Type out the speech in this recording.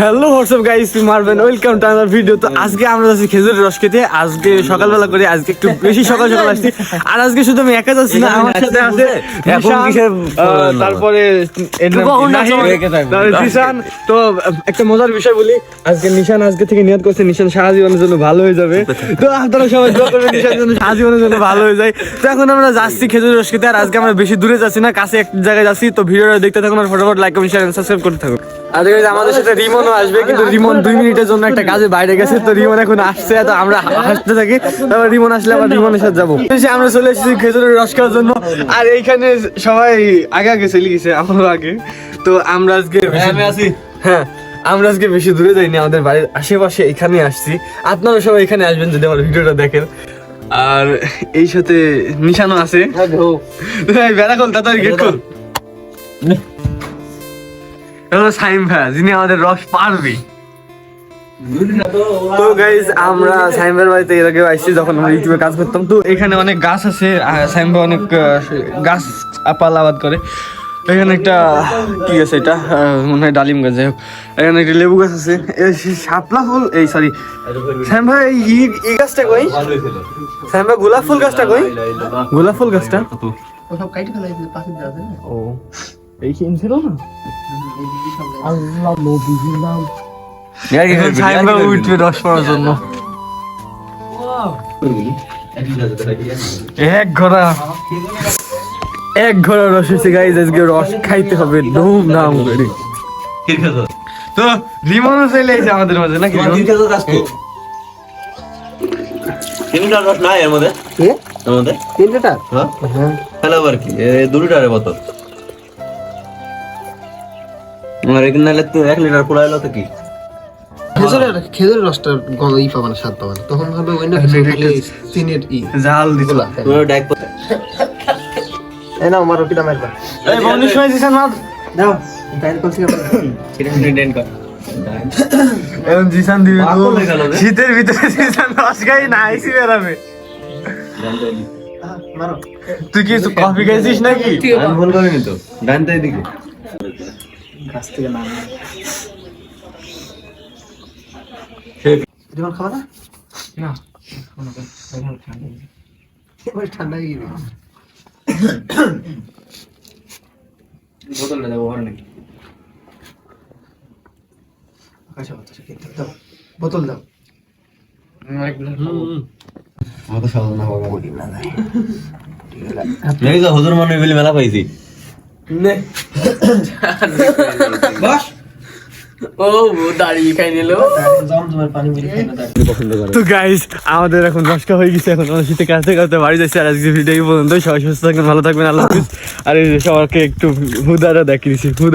Hello WhatsApp guys মারবেন welcome to another video তো আজকে আমরা যাচ্ছি খেজুরের রস খেতে। আজকে সকালবেলা করে আজকে একটু বেশি সকাল সকাল আসছি। আর আজকে শুধু আমি একা যাচ্ছি না আমার সাথে আছে নিশান, তারপরে তো একটা মজার বিষয় বলি। আজকে নিশান আজকে থেকে নিয়ত করছে নিশান সারাজীবনের জন্য ভালো হয়ে যাবে। তো আপনারা সবাই দোয়া করবেন নিশান যেন সারাজীবনের জন্য ভালো হয়ে যায়। তো এখন আমরা যাচ্ছি খেজুরের রস খেতে। আর আজকে আমরা বেশি দূরে যাচ্ছি না কাছে এক জায়গায় যাচ্ছি। তো ভিডিওটা দেখতে থাকুন আর ফটোফট লাইক কমেন্ট শেয়ার সাবস্ক্রাইব করতে থাকুন। আর আমাদের সাথে রিমনও আসবে কিন্তু রিমন দুই মিনিটের জন্য একটা কাজে বাইরে গেছে তো রিমন এখন আসছে তো আমরা হাসতে থাকি। তারপর রিমন আসলে আবার রিমনের সাথে যাব। আমরা চলে এসেছি খেজুরের রস খাওয়ার জন্য। আর এইখানে সবাই আগে আগে চলে গেছে আমারও আগে। তো আমরা আজকে আমি আছি। হ্যাঁ আমরা আজকে বেশি দূরে যাইনি আমাদের বাড়ির আশেপাশে এখানে আসছি। আপনারা সবাই এখানে আসবেন যদি আমার ভিডিওটা দেখেন। আর এই সাথে নিশানো আছে। এই বেড়া খোল তাড়াতাড়ি গেট খোল। হলো সাইম ভাইয়া যিনি আমাদের রস পারবে। তো গাইজ আমরা সাইমের বাড়িতে এর আগে আসছি যখন আমরা ইউটিউবে কাজ করতাম। তো এখানে অনেক গাছ আছে আর সাইম ভাই অনেক গাছ আপাল আবাদ করে। এখানে একটা কি আছে এটা? মনে হয় ডালিম গাছ যাই হোক। এখানে একটা লেবু গাছ আছে। এই শাপলা ফুল এই সরি সাইম ভাই এই গাছটা কই? সাইম ভাই গোলাপ ফুল গাছটা কই? গোলাপ ফুল গাছটা? ওসব না এই এখন উঠবে রস পড়ার জন্য। এক ঘোড়া। এক ঘোড়া রস হয়েছে গাইজ আজকে রস খাইতে হবে। ধুম ধাম করে। তো রিমনও চলে এসে আমাদের মাঝে নাকি তিনটা রস নাই এর মধ্যে? কে এর মধ্যে? তিন হ্যাঁ। তাহলে আবার কি? এ দু লিটারের বোতল। তো এক লিটার তো কি? খেজুরের খেজুরের রসটা গন্ধ ই পাবে না স্বাদ পাবে না। তখন হবে ওই না চিনের ই। জাল দিত গোলা পুরো ডাইক এই নাও আমার রুটিটা মারবা। এই বন্ধু সময় দিছেন না দাও শীতের ভিতরে জিসান রস খাই না আইসি বেড়াবে। তুই কি কফি খাইছিস নাকি? আমি ভুল করিনি তো। ডান তো এদিকে গাছ থেকে না না? ঠান্ডা হয়ে গেছে বোতলটা দেবো ঘরে নাকি? দাও বোতল দাও। না বাবা হুজুর মনে বলি মেলা পাইছি। বস। ও দাড়ি খাই নিল। তো গাইস আমাদের এখন দশটা হয়ে গেছে এখন আমরা শীতে কাছে কাছে বাড়ি যাচ্ছি আর আজকে ভিডিও পর্যন্ত সবাই সুস্থ থাকবেন ভালো থাকবেন আল্লাহ হাফিজ। আর সবাইকে একটু হুদারা দেখিয়েছি হুদা